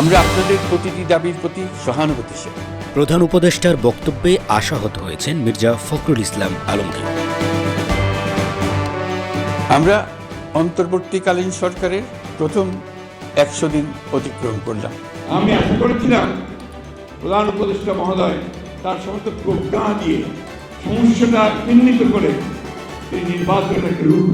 আমরা আপনাদের প্রতিটি দাবির প্রতি সহানুভূতিশীল। প্রধান উপদেষ্টার বক্তব্যে আশাহত হয়েছেন মির্জা ফখরুল ইসলাম আলমগীর। আমরা অন্তর্বর্তীকালীন সরকারের প্রথম একশো দিন অতিক্রম করলাম। আমি আশা করেছিলাম প্রধান উপদেষ্টা মহোদয় তার সমস্ত প্রজ্ঞা দিয়ে সমস্যাটা চিহ্নিত করে তিনি নির্বাচনটাকে রূপ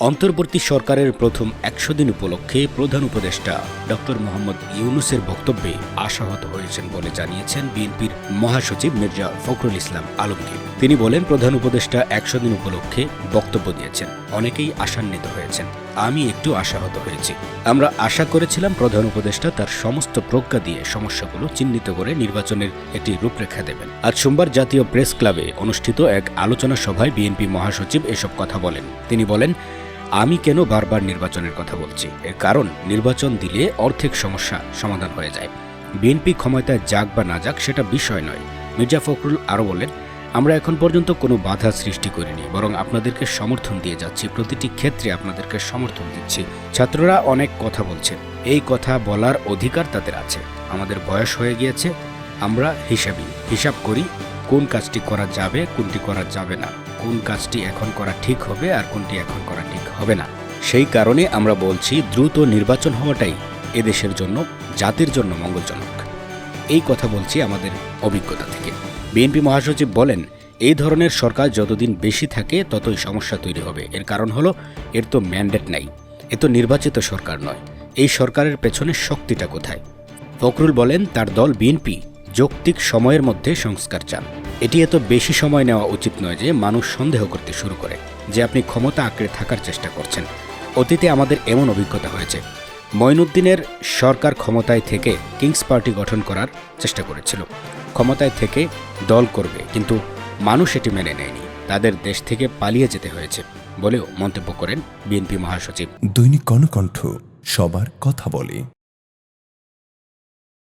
অন্তর্বর্তী সরকারের প্রথম একশো দিন উপলক্ষে প্রধান উপদেষ্টা ডক্টর মোহাম্মদ ইউনুসের বক্তব্যে আশাহত হয়েছেন বলে জানিয়েছেন বিএনপির মহাসচিব মির্জা ফখরুল ইসলাম আলমগীর। তিনি বলেন, প্রধান উপদেষ্টা একশো দিন উপলক্ষে বক্তব্য দিয়েছেন। অনেকেই আশান্বিত হয়েছেন। আমি একটু আশাহত হয়েছি। আমরা আশা করেছিলাম প্রধান উপদেষ্টা তার সমস্ত প্রজ্ঞা দিয়ে সমস্যাগুলো চিহ্নিত করে নির্বাচনের একটি রূপরেখা দেবেন। আজ সোমবার জাতীয় প্রেস ক্লাবে অনুষ্ঠিত এক আলোচনা সভায় বিএনপি মহাসচিব এসব কথা বলেন। তিনি বলেন আমি কেন বারবার নির্বাচনের কথা বলছি? এর কারণ, নির্বাচন দিলে অর্ধেক সমস্যা সমাধান হয়ে যায়। বিএনপি ক্ষমতায় যাক বা না যাক, সেটা বিষয় নয়। মির্জা ফখরুল আরও বলেন, আমরা এখন পর্যন্ত কোনো বাধা সৃষ্টি করিনি, বরং আপনাদেরকে সমর্থন দিয়ে যাচ্ছি। প্রতিটি ক্ষেত্রে আপনাদেরকে সমর্থন দিচ্ছি। ছাত্ররা অনেক কথা বলছেন। এই কথা বলার অধিকার তাদের আছে। আমাদের বয়স হয়ে গিয়েছে আমরা হিসাবই হিসাব করি কোন কাজটি করা যাবে, কোনটি করা যাবে না। কোন কাজটি এখন করা ঠিক হবে আর কোনটি এখন করা ঠিক হবে না। সেই কারণে আমরা বলছি দ্রুত নির্বাচন হওয়াটাই এদেশের জন্য, জাতির জন্য মঙ্গলজনক। এই কথা বলছি আমাদের অভিজ্ঞতা থেকে। বিএনপি মহাসচিব বলেন, এই ধরনের সরকার যতদিন বেশি থাকে, ততই সমস্যা তৈরি হবে। এর কারণ হলো, এর তো ম্যান্ডেট নাই। এ তো নির্বাচিত সরকার নয়। এই সরকারের পেছনে শক্তিটা কোথায়? ফখরুল বলেন, তার দল বিএনপি। যৌক্তিক সময়ের মধ্যে সংস্কার চান। এটি এত বেশি সময় নেওয়া উচিত নয় যে মানুষ সন্দেহ করতে শুরু করে যে আপনি ক্ষমতা আঁকড়ে থাকার চেষ্টা করছেন। অতীতে আমাদের এমন অভিজ্ঞতা হয়েছে। মঈনুদ্দিনের সরকার ক্ষমতায় থেকে কিংস পার্টি গঠন করার চেষ্টা করেছিল। ক্ষমতায় থেকে দল করবে, কিন্তু মানুষ এটি মেনে নেয়নি। তাদের দেশ থেকে পালিয়ে যেতে হয়েছে বলেও মন্তব্য করেন বিএনপি মহাসচিব। দৈনিক কর্ণকণ্ঠ সবার কথা বলে।